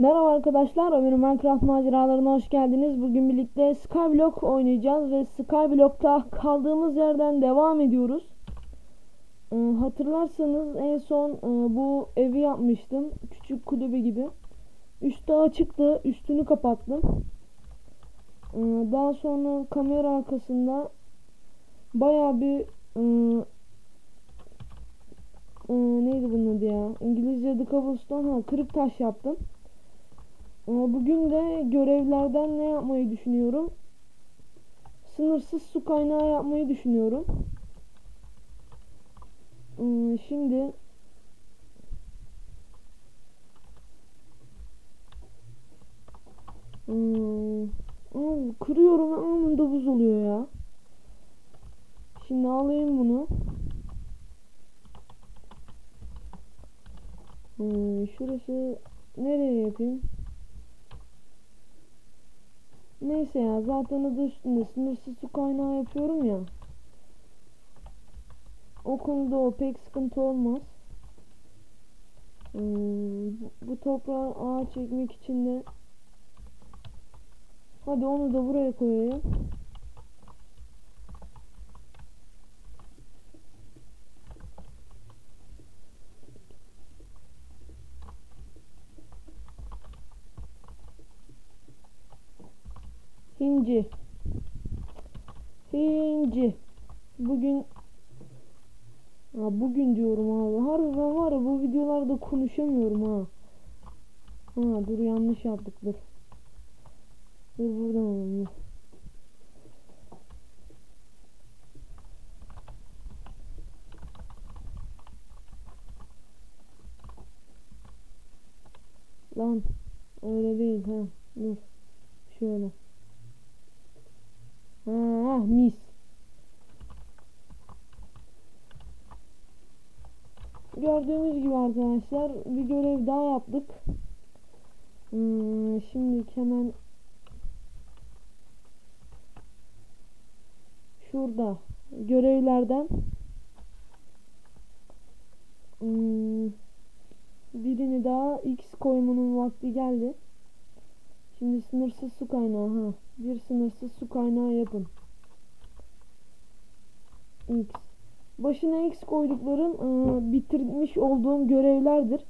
Merhaba arkadaşlar, Ömer'in Minecraft maceralarına hoş geldiniz. Bugün birlikte Skyblock oynayacağız ve Skyblock'ta kaldığımız yerden devam ediyoruz. Ee, hatırlarsanız en son e, bu evi yapmıştım. Küçük kulübe gibi. Üstü açıktı, üstünü kapattım. Ee, daha sonra kamera arkasında baya bir e, e, neydi bunun adı ya? İngilizce The Cobblestone, ha, kırık taş yaptım. Ama bugün de görevlerden ne yapmayı düşünüyorum? Sınırsız su kaynağı yapmayı düşünüyorum. Hmm, şimdi hmm, abi kırıyorum anında buz oluyor ya. Şimdi alayım bunu. Hmm, şurası nereye yapayım? Neyse ya zaten adı üstünde sınırsız su kaynağı yapıyorum ya. O konuda o pek sıkıntı olmaz. Bu, bu toprağı ağaç çekmek için de Hadi onu da buraya koyayım. Hinci. Hinci. Bugün ha, bugün diyorum abi. Harbiden var ya bu videolarda konuşamıyorum ha. Ha dur yanlış yaptık dur. Dur buradan alalım. Lan öyle değil ha. Dur. Şöyle. Ah mis. Gördüğünüz gibi arkadaşlar bir görev daha yaptık. Hmm, şimdi hemen şurada görevlerden hmm, birini daha X koymanın vakti geldi. Şimdi sınırsız su kaynağı ha. Bir sınırsız su kaynağı yapın. X. Başına X koyduklarım e, bitirmiş olduğum görevlerdir.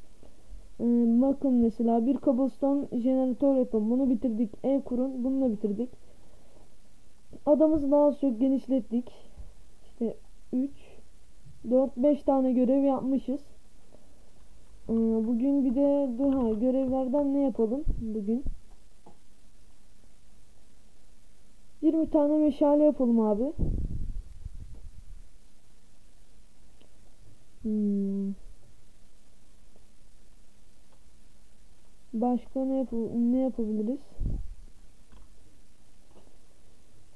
E, bakın mesela bir cobblestone jeneratör yapın. Bunu bitirdik. Ev kurun. Bunu da bitirdik. Adamızı daha çok genişlettik. İşte 3 4 5 tane görev yapmışız. E, bugün bir de dur ha görevlerden ne yapalım bugün? 20 tane meşale yapalım abi. Hmm. Başka ne, yap ne yapabiliriz?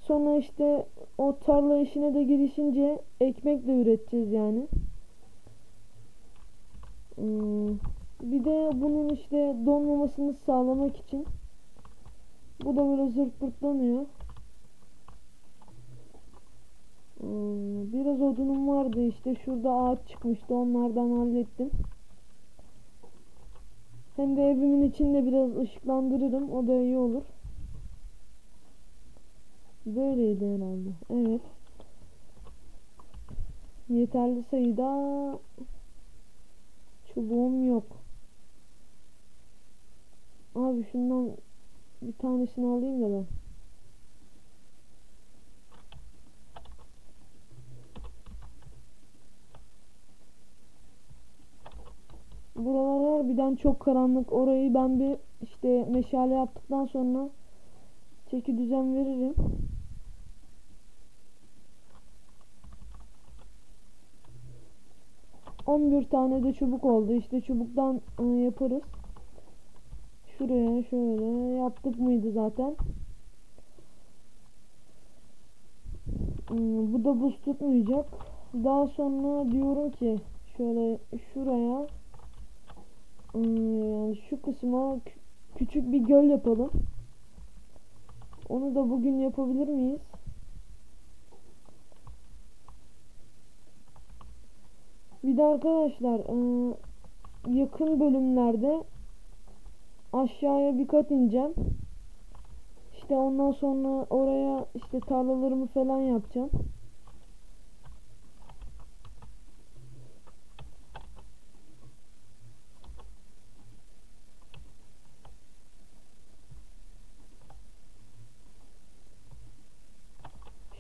Sonra işte o tarla işine de girişince ekmek de üreteceğiz yani. Hmm. Bir de bunun işte donmamasını sağlamak için bu da böyle zırt pırtlanıyor. Hmm, biraz odunum vardı işte şurada ağaç çıkmıştı onlardan hallettim. Hem de evimin içinde biraz ışıklandırırım o da iyi olur. Böyleydi herhalde. Evet. Yeterli sayıda çubuğum yok. Abi şundan bir tanesini alayım da ben. Harbiden çok karanlık. Orayı ben bir işte meşale yaptıktan sonra çeki düzen veririm. On bir tane de çubuk oldu. İşte çubuktan e, yaparız. Şuraya şöyle yaptık mıydı zaten. Hmm, bu da buz tutmayacak. Daha sonra diyorum ki şöyle şuraya şu kısma küçük bir göl yapalım. Onu da bugün yapabilir miyiz? Bir de arkadaşlar yakın bölümlerde aşağıya bir kat ineceğim. İşte ondan sonra oraya işte tarlalarımı falan yapacağım.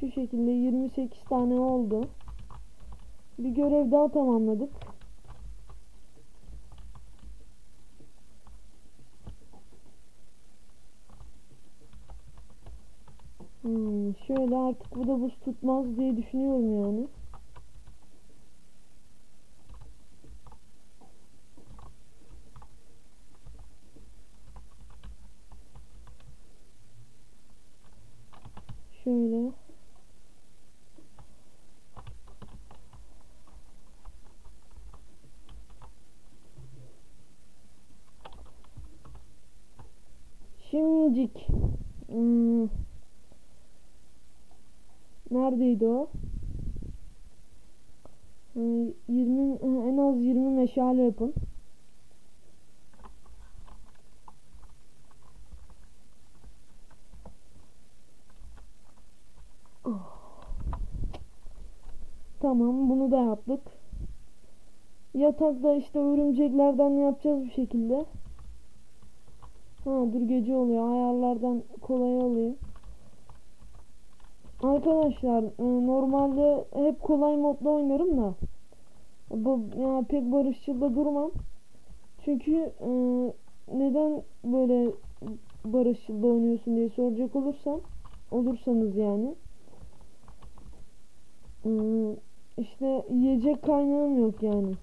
Şu şekilde 28 tane oldu. Bir görev daha tamamladık. Hmm, şöyle artık bu da buz tutmaz diye düşünüyorum yani. Şöyle. Şimdicik. Hmm. Neredeydi o? Ee, 20 en az 20 meşale yapın. Oh. Tamam bunu da yaptık. Yatakta işte örümceklerden yapacağız bir şekilde. Ha dur gece oluyor. Ayarlardan kolay alayım. Arkadaşlar e, normalde hep kolay modda oynarım da bu ya pek barışçılda durmam. Çünkü e, neden böyle barışçılda oynuyorsun diye soracak olursam olursanız yani e, işte yiyecek kaynağım yok yani.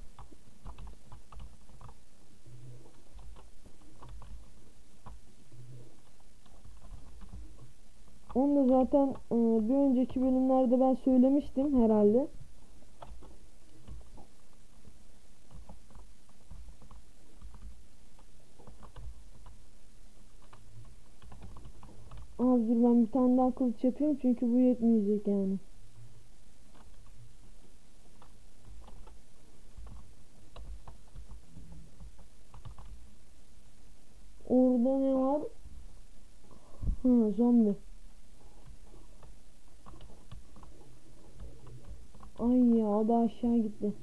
Onu da zaten e, bir önceki bölümlerde ben söylemiştim herhalde. Az dur ben bir tane daha kılıç yapayım çünkü bu yetmeyecek yani. Orada ne var? Ha zombi. Ay ya o da aşağı gitti.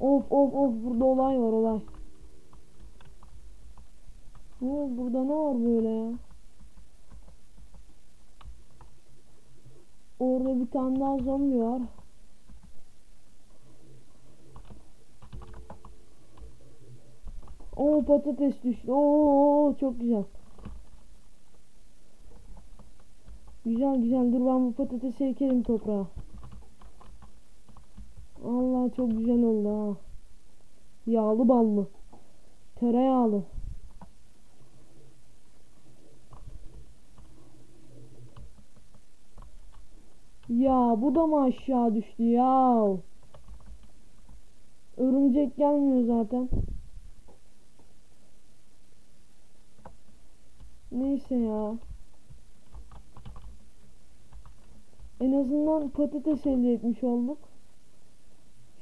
Of of of burada olay var olay. Oo, burada ne var böyle ya? Orada bir tane daha zombi var. Oo patates düştü. Oo çok güzel. Güzel güzel dur ben bu patatesi ekelim toprağa. Allah çok güzel oldu ha. Yağlı ballı. Tereyağlı. Ya bu da mı aşağı düştü ya? Örümcek gelmiyor zaten. Neyse ya. En azından patates elde etmiş olduk.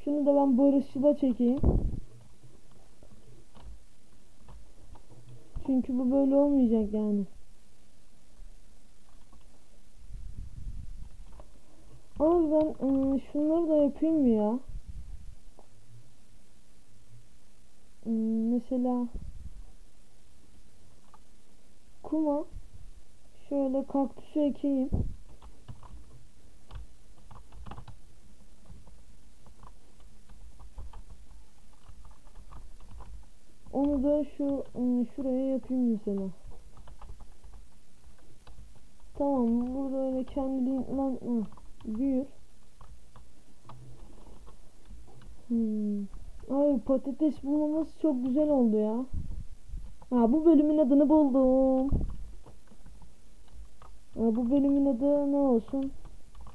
Şunu da ben barışçıla çekeyim. Çünkü bu böyle olmayacak yani. Abi ben ıı, şunları da yapayım mı ya? Mesela kuma şöyle kaktüsü ekeyim. Onu da şu ıı, şuraya yapayım mesela. Tamam burada öyle kendiliğinden hı, büyür. Hmm. Ay patates bulmamız çok güzel oldu ya. Ha bu bölümün adını buldum. Ha, bu bölümün adı ne olsun?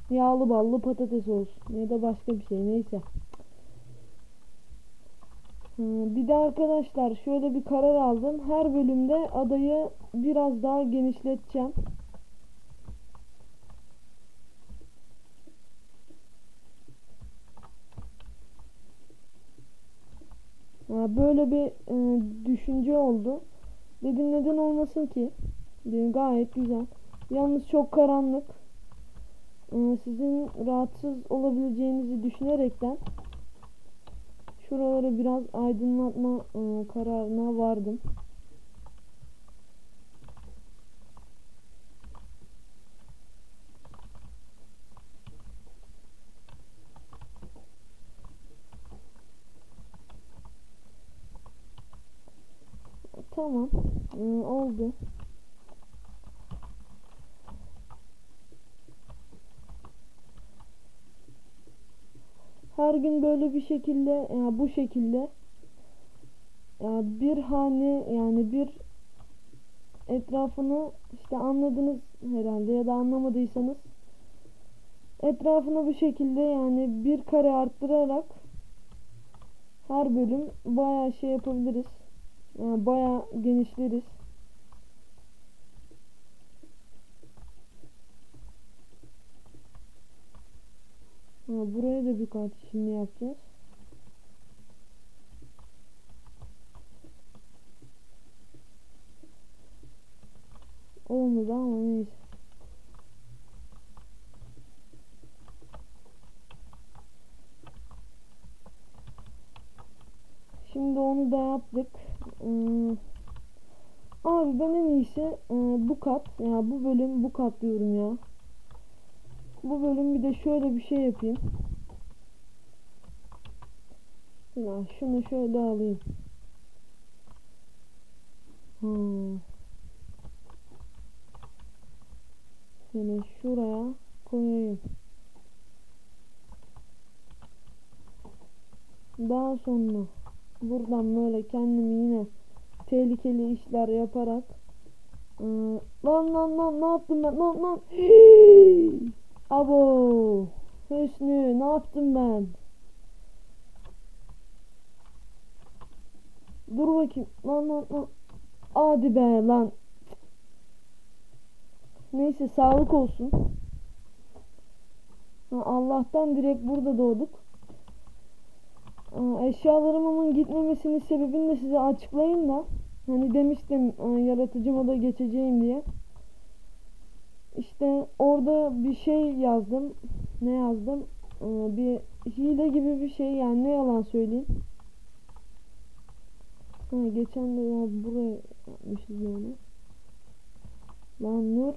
Yağlı ballı patates olsun. Ya da başka bir şey neyse. Ee, bir de arkadaşlar şöyle bir karar aldım. Her bölümde adayı biraz daha genişleteceğim. Böyle bir e, düşünce oldu. Dedim neden olmasın ki? Dedim gayet güzel. Yalnız çok karanlık. Ee, sizin rahatsız olabileceğinizi düşünerekten şuraları biraz aydınlatma e, kararına vardım. Tamam. Ee, oldu. Her gün böyle bir şekilde ya bu şekilde ya bir hane yani bir etrafını işte anladınız herhalde ya da anlamadıysanız etrafını bu şekilde yani bir kare arttırarak her bölüm bayağı şey yapabiliriz. Yani bayağı genişleriz. Ha, buraya da birkaç şimdi yapacağız. Olmadı ama neyse. Şimdi onu da yaptık. Ee, abi ben en iyisi e, bu kat ya bu bölüm bu kat diyorum ya. Bu bölüm bir de şöyle bir şey yapayım. Ya şunu şöyle alayım. Hmm. Şöyle şuraya koyayım. Daha sonra buradan böyle kendimi yine tehlikeli işler yaparak ee, lan lan lan ne yaptım ben lan lan Hii! Abo Hüsnü ne yaptım ben? Dur bakayım. Lan lan lan. Hadi be lan. Neyse sağlık olsun. Allah'tan direkt burada doğduk. Eşyalarımın gitmemesinin sebebini de size açıklayayım da. Hani demiştim yaratıcı moda geçeceğim diye işte orada bir şey yazdım. Ne yazdım? Bir hile gibi bir şey yani ne yalan söyleyeyim. Ha, geçen de ya buraya yapmışız yani. Lan nur.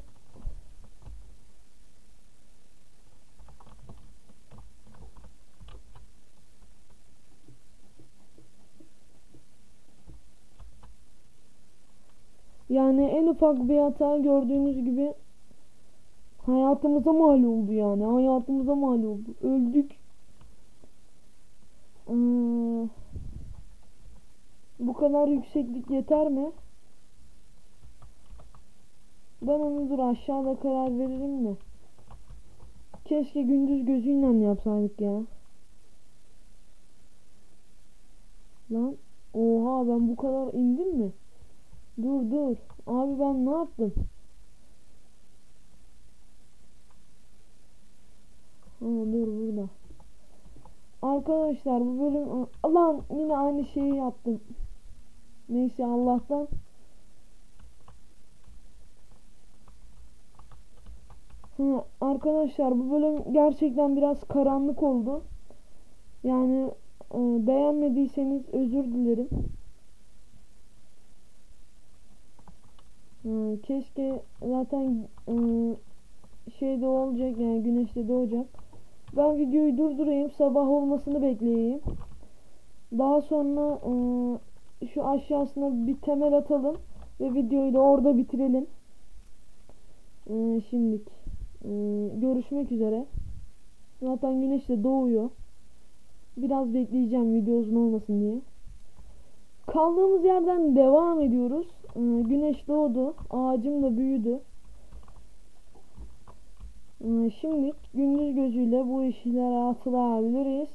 Yani en ufak bir hata gördüğünüz gibi hayatımıza mal oldu yani. Hayatımıza mal oldu. Öldük. Ee, bu kadar yükseklik yeter mi? Ben onu dur aşağıda karar veririm de. Keşke gündüz gözüyle yapsaydık ya. Lan oha ben bu kadar indim mi? Dur dur. Abi ben ne yaptım? Ha, dur burada. Arkadaşlar bu bölüm lan yine aynı şeyi yaptım. Neyse Allah'tan Ha, arkadaşlar bu bölüm gerçekten biraz karanlık oldu. Yani e, beğenmediyseniz özür dilerim. Hmm, keşke zaten ıı, şeyde olacak yani güneşte doğacak. Ben videoyu durdurayım sabah olmasını bekleyeyim. Daha sonra ıı, şu aşağısına bir temel atalım ve videoyu da orada bitirelim. Iı, şimdilik ıı, görüşmek üzere. Zaten güneş de doğuyor. Biraz bekleyeceğim video uzun olmasın diye. Kaldığımız yerden devam ediyoruz. Ee, güneş doğdu. Ağacım da büyüdü. Ee, şimdi gündüz gözüyle bu işlere atılabiliriz.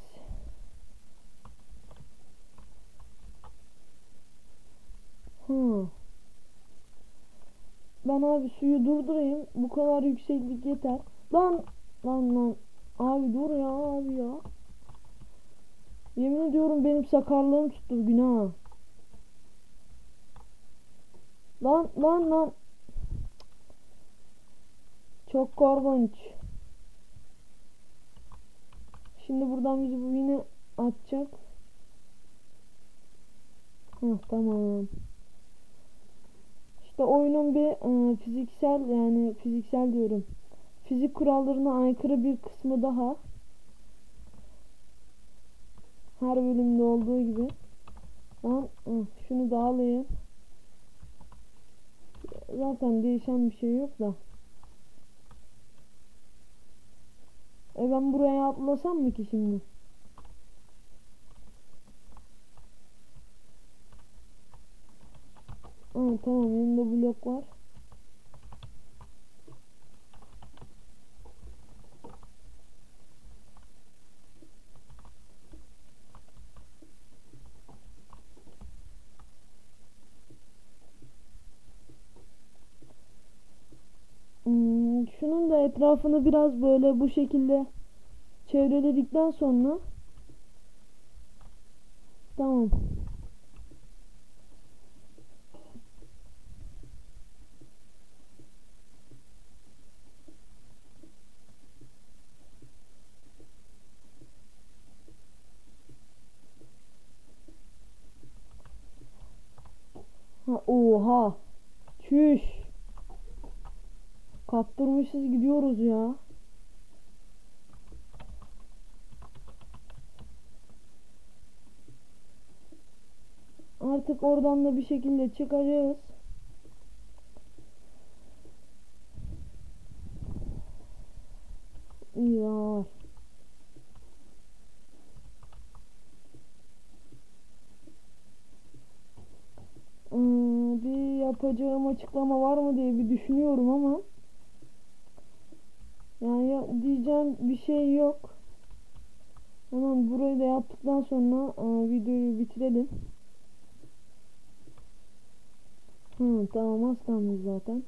Hmm. Ben abi suyu durdurayım. Bu kadar yükseklik yeter. Lan lan lan. Abi dur ya abi ya. Yemin ediyorum benim sakarlığım tuttu günah. Lan lan lan. Çok korkunç. Şimdi buradan bizi bu yine atacak. Heh, tamam. İşte oyunun bir e, fiziksel yani fiziksel diyorum. Fizik kurallarına aykırı bir kısmı daha. Her bölümde olduğu gibi. Lan heh, şunu da alayım. Zaten değişen bir şey yok da. E ben buraya atlasam mı ki şimdi? Aa, tamam yanında blok var. Hmm, şunun da etrafını biraz böyle bu şekilde çevreledikten sonra tamam. Ha, oha. Çüş. Kaptırmışız gidiyoruz ya. Artık oradan da bir şekilde çıkacağız. Ya. Hmm, bir yapacağım açıklama var mı diye bir düşünüyorum ama yani ya, diyeceğim bir şey yok. Hemen burayı da yaptıktan sonra aa, videoyu bitirelim. Hı, tamam az kalmış zaten.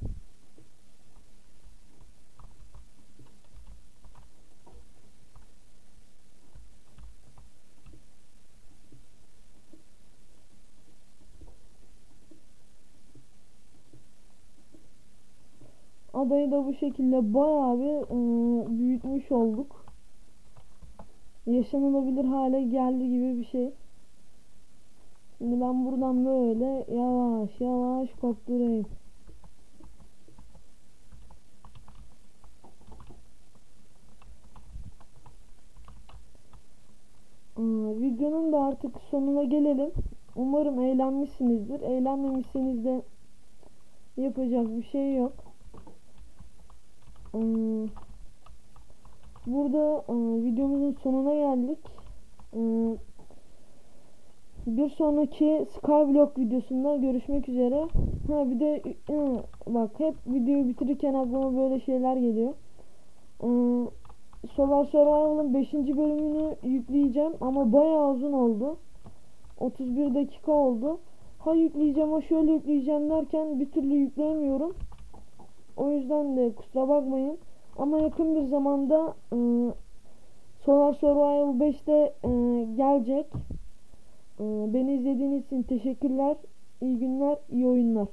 Adayı da bu şekilde bayağı bir e, büyütmüş olduk. Yaşanılabilir hale geldi gibi bir şey. Şimdi ben buradan böyle yavaş yavaş kopturayım. Aa, videonun da artık sonuna gelelim. Umarım eğlenmişsinizdir. Eğlenmemişseniz de yapacak bir şey yok. Hmm. Burada e, videomuzun sonuna geldik. E, bir sonraki Skyblock videosunda görüşmek üzere. Ha bir de e, bak hep videoyu bitirirken aklıma böyle şeyler geliyor. E, Solar Survival'ın 5. bölümünü yükleyeceğim ama bayağı uzun oldu. 31 dakika oldu. Ha yükleyeceğim ha şöyle yükleyeceğim derken bir türlü yükleyemiyorum. O yüzden de kusura bakmayın. Ama yakın bir zamanda e, Solar Survival 5'te e, gelecek. E, beni izlediğiniz için teşekkürler. İyi günler, iyi oyunlar.